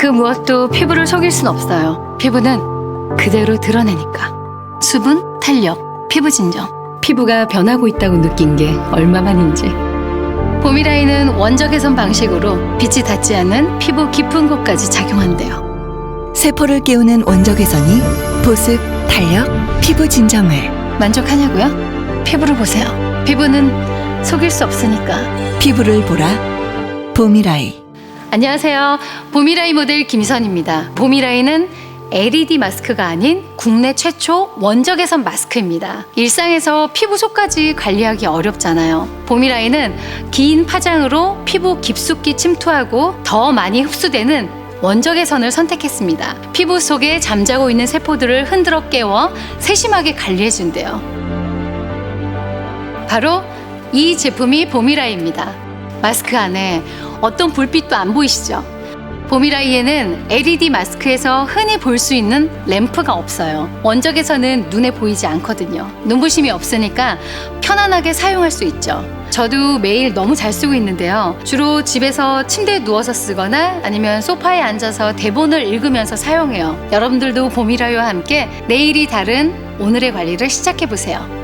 그 무엇도 피부를 속일 순 없어요. 피부는 그대로 드러내니까. 수분, 탄력, 피부 진정. 피부가 변하고 있다고 느낀 게 얼마만인지. 봄이라인은 원적 개선 방식으로 빛이 닿지 않는 피부 깊은 곳까지 작용한대요. 세포를 깨우는 원적 개선이 보습, 탄력, 피부 진정을 만족하냐고요? 피부를 보세요. 피부는 속일 수 없으니까. 피부를 보라 봄이라이 안녕하세요. 봄이라이 모델 김선입니다. 봄이라이는 LED 마스크가 아닌 국내 최초 원적 개선 마스크입니다. 일상에서 피부 속까지 관리하기 어렵잖아요. 봄이라이는 긴 파장으로 피부 깊숙이 침투하고 더 많이 흡수되는 원적 개선을 선택했습니다. 피부 속에 잠자고 있는 세포들을 흔들어 깨워 세심하게 관리해준대요. 바로 이 제품이 봄이라이입니다. 마스크 안에 어떤 불빛도 안 보이시죠? 봄이라이에는 LED 마스크에서 흔히 볼 수 있는 램프가 없어요. 원적에서는 눈에 보이지 않거든요. 눈부심이 없으니까 편안하게 사용할 수 있죠. 저도 매일 너무 잘 쓰고 있는데요. 주로 집에서 침대에 누워서 쓰거나 아니면 소파에 앉아서 대본을 읽으면서 사용해요. 여러분들도 봄이라이와 함께 내일이 다른 오늘의 관리를 시작해 보세요.